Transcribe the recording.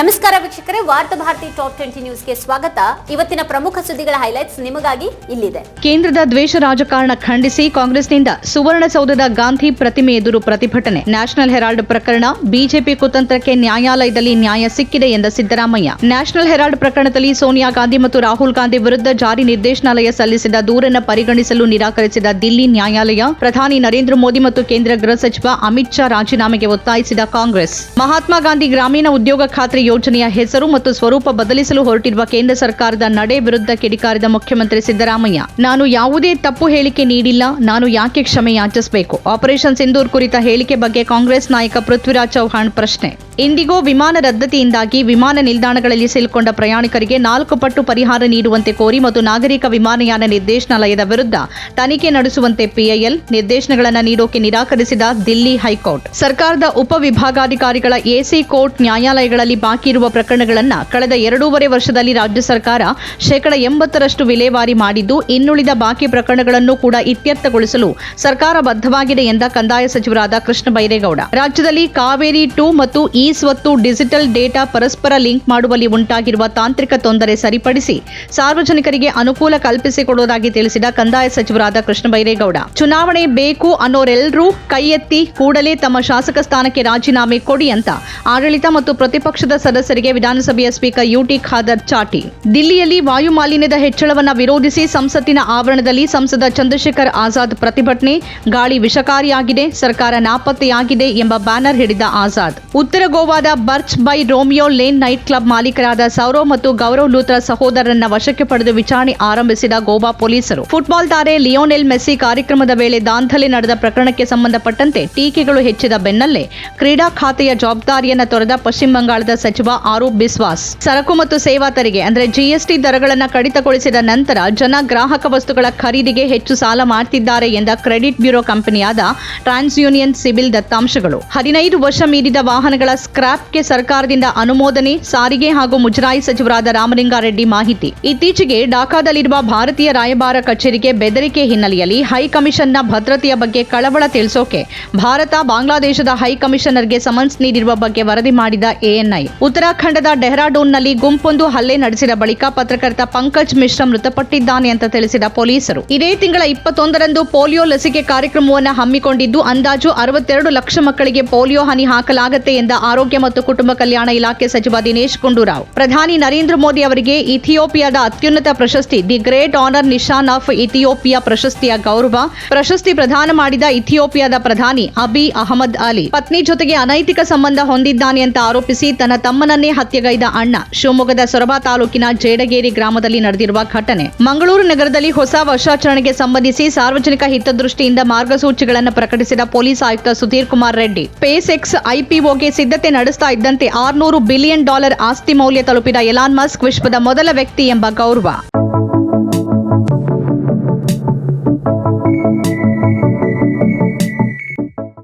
ನಮಸ್ಕಾರ ವೀಕ್ಷಕರೇ, ವಾರ್ತಾ ಭಾರತಿ ಟಾಪ್ ಟ್ವೆಂಟಿ ನ್ಯೂಸ್ಗೆ ಸ್ವಾಗತ. ಇವತ್ತಿನ ಪ್ರಮುಖ ಸುದ್ದಿಗಳ ಹೈಲೈಟ್ಸ್ ನಿಮಗಾಗಿ ಇಲ್ಲಿದೆ. ಕೇಂದ್ರದ ದ್ವೇಷ ರಾಜಕಾರಣ ಖಂಡಿಸಿ ಕಾಂಗ್ರೆಸ್ನಿಂದ ಸುವರ್ಣಸೌಧದ ಗಾಂಧಿ ಪ್ರತಿಮೆ ಎದುರು ಪ್ರತಿಭಟನೆ. ನ್ಯಾಷನಲ್ ಹೆರಾಲ್ಡ್ ಪ್ರಕರಣ, ಬಿಜೆಪಿ ಕುತಂತ್ರಕ್ಕೆ ನ್ಯಾಯಾಲಯದಲ್ಲಿ ನ್ಯಾಯ ಸಿಕ್ಕಿದೆ ಎಂದ ಸಿದ್ದರಾಮಯ್ಯ. ನ್ಯಾಷನಲ್ ಹೆರಾಲ್ಡ್ ಪ್ರಕರಣದಲ್ಲಿ ಸೋನಿಯಾ ಗಾಂಧಿ ಮತ್ತು ರಾಹುಲ್ ಗಾಂಧಿ ವಿರುದ್ಧ ಜಾರಿ ನಿರ್ದೇಶನಾಲಯ ಸಲ್ಲಿಸಿದ ದೂರನ್ನು ಪರಿಗಣಿಸಲು ನಿರಾಕರಿಸಿದ ದಿಲ್ಲಿ ನ್ಯಾಯಾಲಯ, ಪ್ರಧಾನಿ ನರೇಂದ್ರ ಮೋದಿ ಮತ್ತು ಕೇಂದ್ರ ಗೃಹ ಸಚಿವ ಅಮಿತ್ ಶಾ ರಾಜೀನಾಮೆಗೆ ಒತ್ತಾಯಿಸಿದ ಕಾಂಗ್ರೆಸ್. ಮಹಾತ್ಮ ಗಾಂಧಿ ಗ್ರಾಮೀಣ ಉದ್ಯೋಗ ಖಾತ್ರಿ ಯೋಜನೆಯ ಹೆಸರು ಮತ್ತು ಸ್ವರೂಪ ಬದಲಿಸಲು ಹೊರಟಿರುವ ಕೇಂದ್ರ ಸರ್ಕಾರದ ನಡೆ ವಿರುದ್ಧ ಕಿಡಿಕಾರಿದ ಮುಖ್ಯಮಂತ್ರಿ ಸಿದ್ದರಾಮಯ್ಯ, ನಾನು ಯಾವುದೇ ತಪ್ಪು ಹೇಳಿಕೆ ನೀಡಿಲ್ಲ, ನಾನು ಯಾಕೆ ಕ್ಷಮೆ ಯಾಚಿಸಬೇಕು? ಆಪರೇಷನ್ ಸಿಂಧೂರ್ ಕುರಿತ ಹೇಳಿಕೆ ಬಗ್ಗೆ ಕಾಂಗ್ರೆಸ್ ನಾಯಕ ಪೃಥ್ವಿರಾಜ್ ಚೌಹಾಣ್ ಪ್ರಶ್ನೆ. ಇಂದಿಗೂ ವಿಮಾನ ರದ್ದತಿಯಿಂದಾಗಿ ವಿಮಾನ ನಿಲ್ದಾಣಗಳಲ್ಲಿ ಸಿಲುಕೊಂಡ ಪ್ರಯಾಣಿಕರಿಗೆ ನಾಲ್ಕು ಪಟ್ಟು ಪರಿಹಾರ ನೀಡುವಂತೆ ಕೋರಿ ಮತ್ತು ನಾಗರಿಕ ವಿಮಾನಯಾನ ನಿರ್ದೇಶನಾಲಯದ ವಿರುದ್ಧ ತನಿಖೆ ನಡೆಸುವಂತೆ ಪಿಐಎಲ್ ನಿರ್ದೇಶನಗಳನ್ನು ನೀಡೋಕೆ ನಿರಾಕರಿಸಿದ ದಿಲ್ಲಿ ಹೈಕೋರ್ಟ್. ಸರ್ಕಾರದ ಉಪವಿಭಾಗಾಧಿಕಾರಿಗಳ ಎಸಿ ಕೋರ್ಟ್ ನ್ಯಾಯಾಲಯಗಳಲ್ಲಿ ಬಾಕಿ ಇರುವ ಪ್ರಕರಣಗಳನ್ನು ಕಳೆದ ಎರಡೂವರೆ ವರ್ಷದಲ್ಲಿ ರಾಜ್ಯ ಸರ್ಕಾರ ಶೇಕಡ ಎಂಬತ್ತರಷ್ಟು ವಿಲೇವಾರಿ ಮಾಡಿದ್ದು, ಇನ್ನುಳಿದ ಬಾಕಿ ಪ್ರಕರಣಗಳನ್ನು ಕೂಡ ಇತ್ಯರ್ಥಗೊಳಿಸಲು ಸರ್ಕಾರ ಬದ್ಧವಾಗಿದೆ ಎಂದ ಕಂದಾಯ ಸಚಿವರಾದ ಕೃಷ್ಣ ಬೈರೇಗೌಡ. ರಾಜ್ಯದಲ್ಲಿ ಕಾವೇರಿ ಟು ಮತ್ತು ಇ ಸ್ವತ್ತು ಡಿಜಿಟಲ್ ಡೇಟಾ ಪರಸ್ಪರ ಲಿಂಕ್ ಮಾಡುವಲ್ಲಿ ಉಂಟಾಗಿರುವ ತಾಂತ್ರಿಕ ತೊಂದರೆ ಸರಿಪಡಿಸಿ ಸಾರ್ವಜನಿಕರಿಗೆ ಅನುಕೂಲ ಕಲ್ಪಿಸಿಕೊಡುವುದಾಗಿ ತಿಳಿಸಿದ ಕಂದಾಯ ಸಚಿವರಾದ ಕೃಷ್ಣ ಬೈರೇಗೌಡ. ಚುನಾವಣೆ ಬೇಕು ಅನ್ನೋರೆಲ್ಲರೂ ಕೈ ಎತ್ತಿ ಕೂಡಲೇ ತಮ್ಮ ಶಾಸಕ ಸ್ಥಾನಕ್ಕೆ ರಾಜೀನಾಮೆ ಕೊಡಿ ಅಂತ ಆಡಳಿತ ಮತ್ತು ಪ್ರತಿಪಕ್ಷದ ಸದಸ್ಯರಿಗೆ ವಿಧಾನಸಭೆಯ ಸ್ಪೀಕರ್ ಯುಟಿ ಖಾದರ್ ಚಾಟಿ. ದಿಲ್ಲಿಯಲ್ಲಿ ವಾಯು ಮಾಲಿನ್ಯದ ಹೆಚ್ಚಳವನ್ನ ವಿರೋಧಿಸಿ ಸಂಸತ್ತಿನ ಆವರಣದಲ್ಲಿ ಸಂಸದ ಚಂದ್ರಶೇಖರ್ ಆಜಾದ್ ಪ್ರತಿಭಟನೆ, ಗಾಳಿ ವಿಷಕಾರಿಯಾಗಿದೆ, ಸರ್ಕಾರ ನಾಪತ್ತೆಯಾಗಿದೆ ಎಂಬ ಬ್ಯಾನರ್ ಹಿಡಿದ ಆಜಾದ್. ಉತ್ತರ ಗೋವಾದ Birch by Romeo Lane night club ಮಾಲೀಕರಾದ Saurav ಮತ್ತು ಗೌರವ್ ಲೂತ್ರ ಸಹೋದರರನ್ನ ವಶಕ್ಕೆ ಪಡೆದು ವಿಚಾರಣೆ ಆರಂಭಿಸಿದ ಗೋವಾ ಪೊಲೀಸರು. ಫುಟ್ಬಾಲ್ ತಾರೆ ಲಿಯೋನೆಲ್ ಮೆಸ್ಸಿ ಕಾರ್ಯಕ್ರಮದ ವೇಳೆ ದಾಂಧಲೆ ನಡೆದ ಪ್ರಕರಣಕ್ಕೆ ಸಂಬಂಧಪಟ್ಟಂತೆ ಟೀಕೆಗಳು ಹೆಚ್ಚಿದ ಬೆನ್ನಲ್ಲೇ ಕ್ರೀಡಾ ಖಾತೆಯ ಜವಾಬ್ದಾರಿಯನ್ನ ತೊರೆದ ಪಶ್ಚಿಮ ಬಂಗಾಳದ ಸಚಿವ ಆರೂಪ್ ಬಿಸ್ವಾಸ್. ಸರಕು ಮತ್ತು ಸೇವಾ ತೆರಿಗೆ, ಅಂದರೆ ಜಿಎಸ್ಟಿ ದರಗಳನ್ನು ಕಡಿತಗೊಳಿಸಿದ ನಂತರ ಜನ ಗ್ರಾಹಕ ವಸ್ತುಗಳ ಖರೀದಿಗೆ ಹೆಚ್ಚು ಸಾಲ ಮಾಡ್ತಿದ್ದಾರೆ ಎಂದ ಕ್ರೆಡಿಟ್ ಬ್ಯೂರೋ ಕಂಪನಿಯಾದ ಟ್ರಾನ್ಸ್ ಯೂನಿಯನ್ ಸಿಬಿಲ್ ದತ್ತಾಂಶಗಳು. ಹದಿನೈದು ವರ್ಷ ಮೀರಿದ ವಾಹನಗಳ ಸ್ಕ್ರಾಪ್ಗೆ ಸರ್ಕಾರದಿಂದ ಅನುಮೋದನೆ, ಸಾರಿಗೆ ಹಾಗೂ ಮುಜರಾಯಿ ಸಚಿವರಾದ ರಾಮಲಿಂಗಾರೆಡ್ಡಿ ಮಾಹಿತಿ. ಇತ್ತೀಚೆಗೆ ಢಾಕಾದಲ್ಲಿರುವ ಭಾರತೀಯ ರಾಯಭಾರ ಕಚೇರಿಗೆ ಬೆದರಿಕೆ ಹಿನ್ನೆಲೆಯಲ್ಲಿ ಹೈಕಮಿಷನ್ನ ಭದ್ರತೆಯ ಬಗ್ಗೆ ಕಳವಳ ತಿಳಿಸೋಕೆ, ಭಾರತ ಬಾಂಗ್ಲಾದೇಶದ ಹೈಕಮಿಷನರ್ಗೆ ಸಮನ್ಸ್ ನೀಡಿರುವ ಬಗ್ಗೆ ವರದಿ ಮಾಡಿದ ಎಎನ್ಐ ಉತ್ತರಾಖಂಡದ ಡೆಹ್ರಾಡೂನ್ನಲ್ಲಿ ಗುಂಪೊಂದು ಹಲ್ಲೆ ನಡೆಸಿದ ಬಳಿಕ ಪತ್ರಕರ್ತ ಪಂಕಜ್ ಮಿಶ್ರಾ ಮೃತಪಟ್ಟಿದ್ದಾನೆ ಅಂತ ತಿಳಿಸಿದ ಪೊಲೀಸರು. ಇದೇ ತಿಂಗಳ ಇಪ್ಪತ್ತೊಂದರಂದು ಪೋಲಿಯೋ ಲಸಿಕೆ ಕಾರ್ಯಕ್ರಮವನ್ನು ಹಮ್ಮಿಕೊಂಡಿದ್ದು, ಅಂದಾಜು ಅರವತ್ತೆರಡು ಲಕ್ಷ ಮಕ್ಕಳಿಗೆ ಪೋಲಿಯೋ ಹನಿ ಹಾಕಲಾಗುತ್ತೆ ಎಂದ ಆರೋಗ್ಯ ಮತ್ತು ಕುಟುಂಬ ಕಲ್ಯಾಣ ಇಲಾಖೆ ಸಚಿವ ದಿನೇಶ್ ಗುಂಡೂರಾವ್. ಪ್ರಧಾನಿ ನರೇಂದ್ರ ಮೋದಿ ಅವರಿಗೆ ಇಥಿಯೋಪಿಯಾದ ಅತ್ಯುನ್ನತ ಪ್ರಶಸ್ತಿ, the great honour Nishan of Ethiopia ಪ್ರಶಸ್ತಿಯ ಗೌರವ, ಪ್ರಶಸ್ತಿ ಪ್ರದಾನ ಮಾಡಿದ ಇಥಿಯೋಪಿಯಾದ ಪ್ರಧಾನಿ ಅಬಿ ಅಹಮದ್ ಅಲಿ. ಪತ್ನಿ ಜೊತೆಗೆ ಅನೈತಿಕ ಸಂಬಂಧ ಹೊಂದಿದ್ದಾನೆ ಅಂತ ಆರೋಪಿಸಿ ತನ್ನ ತಮ್ಮನನ್ನೇ ಹತ್ಯೆಗೈದ ಅಣ್ಣ. ಶಿವಮೊಗ್ಗದ ಸೊರಬ ತಾಲೂಕಿನ ಜೇಡಗೇರಿ ಗ್ರಾಮದಲ್ಲಿ ನಡೆದಿರುವ ಘಟನೆ. ಮಂಗಳೂರು ನಗರದಲ್ಲಿ ಹೊಸ ವರ್ಷಾಚರಣೆಗೆ ಸಂಬಂಧಿಸಿ ಸಾರ್ವಜನಿಕ ಹಿತದೃಷ್ಟಿಯಿಂದ ಮಾರ್ಗಸೂಚಿಗಳನ್ನು ಪ್ರಕಟಿಸಿದ ಪೊಲೀಸ್ ಆಯುಕ್ತ ಸುಧೀರ್ ಕುಮಾರ್ ರೆಡ್ಡಿ. ಪೇಸ್ ಎಕ್ಸ್ ಐಪಿಒಗೆ ಸಿದ್ಧತೆ ನಡೆಸ್ತಾ ಇದ್ದಂತೆ ಆರ್ನೂರು ಬಿಲಿಯನ್ ಡಾಲರ್ ಆಸ್ತಿ ಮೌಲ್ಯ ತಲುಪಿದ ಎಲಾನ್ ಮಸ್ಕ್ ವಿಶ್ವದ ಮೊದಲ ವ್ಯಕ್ತಿ ಎಂಬ ಗೌರವ.